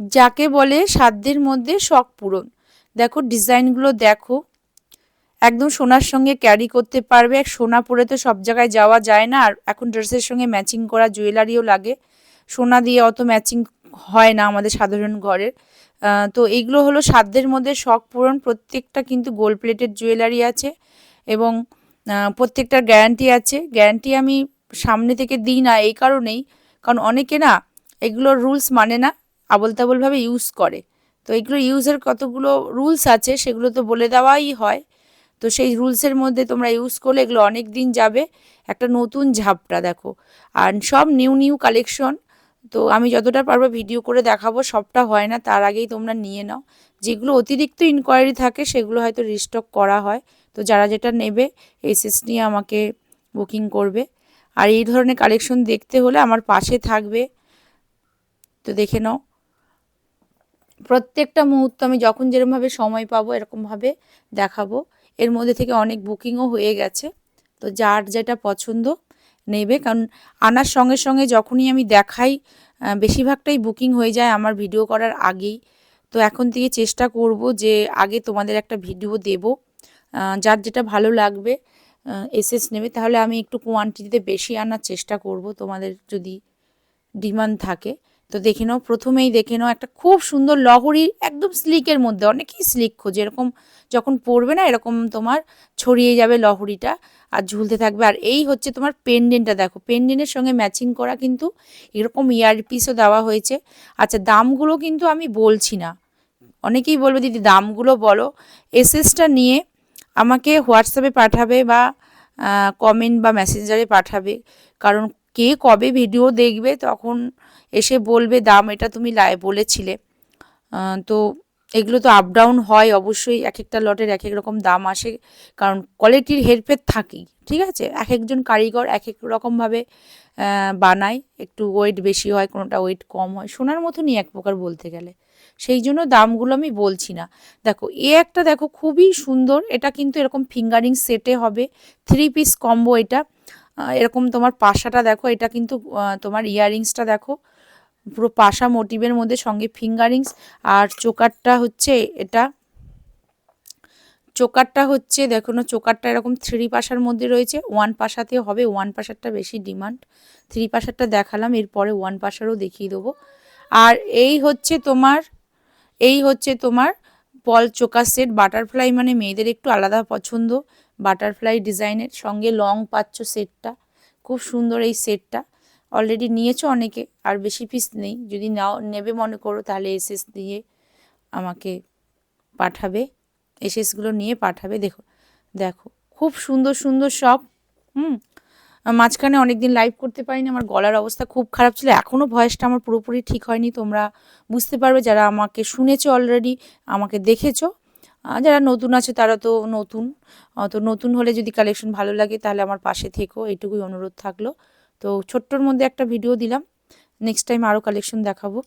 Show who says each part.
Speaker 1: যাকে বলে সাধ্যের মধ্যে শখ পূরণ। দেখো, ডিজাইনগুলো দেখো। একদম সোনার সঙ্গে ক্যারি করতে পারবে। এক সোনা পরে তো সব জায়গায় যাওয়া যায় না। আর এখন ড্রেসের সঙ্গে ম্যাচিং করা জুয়েলারিও লাগে। সোনা দিয়ে অত ম্যাচিং হয় না আমাদের সাধারণ ঘরের। তো এইগুলো হলো সাধ্যের মধ্যে শখ পূরণ। প্রত্যেকটা কিন্তু গোল্ড প্লেটেড জুয়েলারি আছে এবং প্রত্যেকটার গ্যারান্টি আছে। গ্যারান্টি আমি সামনে থেকে দিই না এই কারণেই। কারণ অনেকে না, এগুলোর রুলস মানে না। আবল তাবলভাবে ইউজ করে। তো এগুলো ইউজের কতগুলো রুলস আছে সেগুলো তো বলে দেওয়াই হয়। তো সেই রুলসের মধ্যে তোমরা ইউজ করলে এগুলো অনেক দিন যাবে। একটা নতুন ঝাপটা দেখো। আর সব নিউ নিউ কালেকশন তো আমি যতটা পারব ভিডিও করে দেখাবো, সবটা হয় না, তার আগেই তোমরা নিয়ে নাও। যেগুলো অতিরিক্ত ইনকোয়ারি থাকে সেগুলো হয়তো রিস্টক করা হয়। তো যারা যেটা নেবে এসএস নিয়ে আমাকে বুকিং করবে। আর এই ধরনের কালেকশন দেখতে হলে আমার পাশে থাকবে। তো দেখে নাও। প্রত্যেকটা মুহূর্ত আমি যখন যেরকমভাবে সময় পাবো, এরকমভাবে দেখাবো। এর মধ্যে থেকে অনেক বুকিংও হয়ে গেছে। তো যার যেটা পছন্দ নেবে। কারণ আনার সঙ্গে সঙ্গে যখনই আমি দেখাই বেশিরভাগটাই বুকিং হয়ে যায় আমার ভিডিও করার আগেই। তো এখন থেকে চেষ্টা করব যে আগে তোমাদের একটা ভিডিও দেব। যার যেটা ভালো লাগবে এসএস নেবে। তাহলে আমি একটু কোয়ান্টিটিতে বেশি আনার চেষ্টা করব। তোমাদের যদি ডিমান্ড থাকে। তো দেখে নাও, প্রথমেই দেখে নাও একটা খুব সুন্দর লহরি, একদম স্লিকের মধ্যে, অনেকেই স্লিক খোঁজে, এরকম যখন পড়বে না, এরকম তোমার ছড়িয়ে যাবে লহরিটা আর ঝুলতে থাকবে। আর এই হচ্ছে তোমার পেন্ডেন্টটা দেখো পেন্ডেন্টের সঙ্গে ম্যাচিং করা কিন্তু এরকম ইয়ারপিসও দেওয়া হয়েছে। আচ্ছা দামগুলো কিন্তু আমি বলছি না। অনেকেই বলবে, দিদি, দামগুলো বলো। এসএসটা নিয়ে আমাকে হোয়াটসঅ্যাপে পাঠাবে বা কমেন্ট বা মেসেঞ্জারে পাঠাবে। কারণ কে কবে ভিডিও দেখবে তখন এসে বলবে, দাম এটা তুমি লাই বলেছিলে। তো এগুলো তো আপ ডাউন হয় অবশ্যই এক একটা লটের এক এক রকম দাম আসে, কারণ কোয়ালিটির হেরফের থাকেই, ঠিক আছে? এক একজন কারিগর এক এক রকমভাবে বানায়, একটু ওয়েট বেশি হয়, কোনোটা ওয়েট কম হয়, সোনার মতনই এক প্রকার বলতে গেলে। সেই জন্য দামগুলো আমি বলছি না। দেখো, এ একটা দেখো খুবই সুন্দর, এটা কিন্তু এরকম ফিঙ্গারিং সেটে হবে থ্রি পিস কম্বো এটা। এরকম তোমার পাশাটা দেখো, এটা কিন্তু তোমার ইয়াররিংসটা দেখো। পুরো পাশা মোটিভের মধ্যে সঙ্গে ফিঙ্গারিংস আর চোকারটা হচ্ছে এটা। চোকারটা হচ্ছে, দেখো না, চোকারটা এরকম থ্রি পাশার মধ্যে রয়েছে। ওয়ান পাশাতে হবে ওয়ান পাশারটা বেশি ডিমান্ড থ্রি পাশারটা দেখালাম, এরপরে ওয়ান পাশারও দেখিয়ে দেবো। আর এই হচ্ছে তোমার, এই হচ্ছে তোমার পল চোকার সেট বাটারফ্লাই মানে মেয়েদের একটু আলাদা পছন্দ। বাটারফ্লাই ডিজাইনের সঙ্গে লং পাচ্ছ সেটটা। খুব সুন্দর এই সেটটা। অলরেডি নিয়েছো অনেকে, আর বেশি পিস নেই। যদি নাও, নেবে মনে করো, তাহলে এসএস দিয়ে আমাকে পাঠাবে। এসএসগুলো নিয়ে পাঠাবে। দেখো দেখো, খুব সুন্দর সুন্দর সব হুম, মাঝখানে অনেক দিন লাইভ করতে পারিনি, আমার গলার অবস্থা খুব খারাপ ছিল। এখনও ভয়েসটা আমার পুরোপুরি ঠিক হয়নি। তোমরা বুঝতে পারবে, যারা আমাকে শুনেছো অলরেডি আমাকে দেখেছ। যারা নতুন আছে তারা তো নতুন। তো নতুন হলে যদি কালেকশন ভালো লাগে তাহলে আমার পাশে থেকো, এইটুকুই অনুরোধ থাকল। তো ছোট্টর মধ্যে একটা ভিডিও দিলাম নেক্সট টাইম আরও কালেকশন দেখাবো।